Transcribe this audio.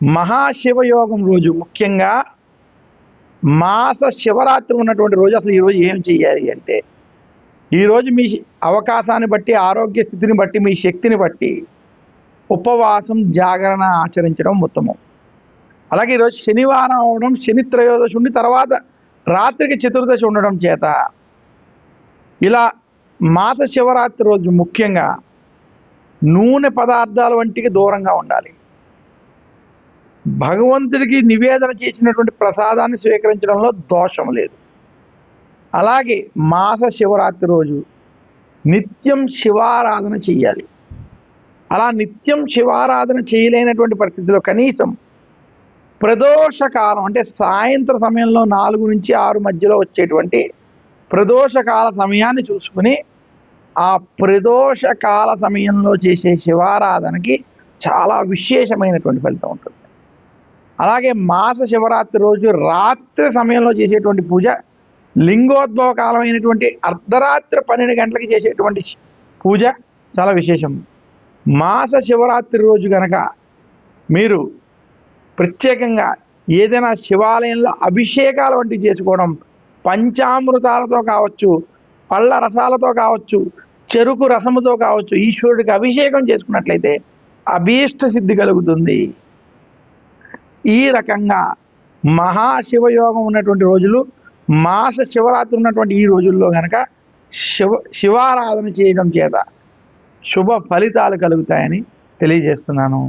మహాశివయోగం రోజు ముఖ్యంగా మాస శివరాత్రి ఉన్నటువంటి రోజు అసలు ఈరోజు ఏం చేయాలి అంటే ఈరోజు మీ అవకాశాన్ని బట్టి ఆరోగ్య స్థితిని బట్టి మీ శక్తిని బట్టి ఉపవాసం జాగరణ ఆచరించడం ఉత్తమం. అలాగే ఈరోజు శనివారం అవడం శని త్రయోదశి ఉండి తర్వాత రాత్రికి చతుర్దశి ఉండడం చేత ఇలా మాత శివరాత్రి రోజు ముఖ్యంగా నూనె పదార్థాల వంటికి దూరంగా ఉండాలి. భగవంతుడికి నివేదన చేసినటువంటి ప్రసాదాన్ని స్వీకరించడంలో దోషం లేదు. అలాగే మాస శివరాత్రి రోజు నిత్యం శివారాధన చేయాలి అలా నిత్యం శివారాధన చేయలేనటువంటి పరిస్థితిలో కనీసం ప్రదోషకాలం అంటే సాయంత్ర సమయంలో నాలుగు నుంచి ఆరు మధ్యలో వచ్చేటువంటి ప్రదోషకాల సమయాన్ని చూసుకుని ఆ ప్రదోషకాల సమయంలో చేసే శివారాధనకి చాలా విశేషమైనటువంటి ఫలితం ఉంటుంది. అలాగే మాస శివరాత్రి రోజు రాత్రి సమయంలో చేసేటువంటి పూజ లింగోద్భవ కాలమైనటువంటి అర్ధరాత్రి పన్నెండు గంటలకి చేసేటువంటి పూజ చాలా విశేషం. మాస శివరాత్రి రోజు గనక మీరు ప్రత్యేకంగా ఏదైనా శివాలయంలో అభిషేకాల వంటివి చేసుకోవడం పంచామృతాలతో కావచ్చు పళ్ళ రసాలతో కావచ్చు చెరుకు రసముతో కావచ్చు ఈశ్వరుడికి అభిషేకం చేసుకున్నట్లయితే అభీష్ట సిద్ధి కలుగుతుంది. ఈ రకంగా మహాశివయోగం ఉన్నటువంటి రోజులు మాస శివరాత్రి ఉన్నటువంటి ఈ రోజుల్లో కనుక శివ శివారాధన చేయడం చేత శుభ ఫలితాలు కలుగుతాయని తెలియజేస్తున్నాను.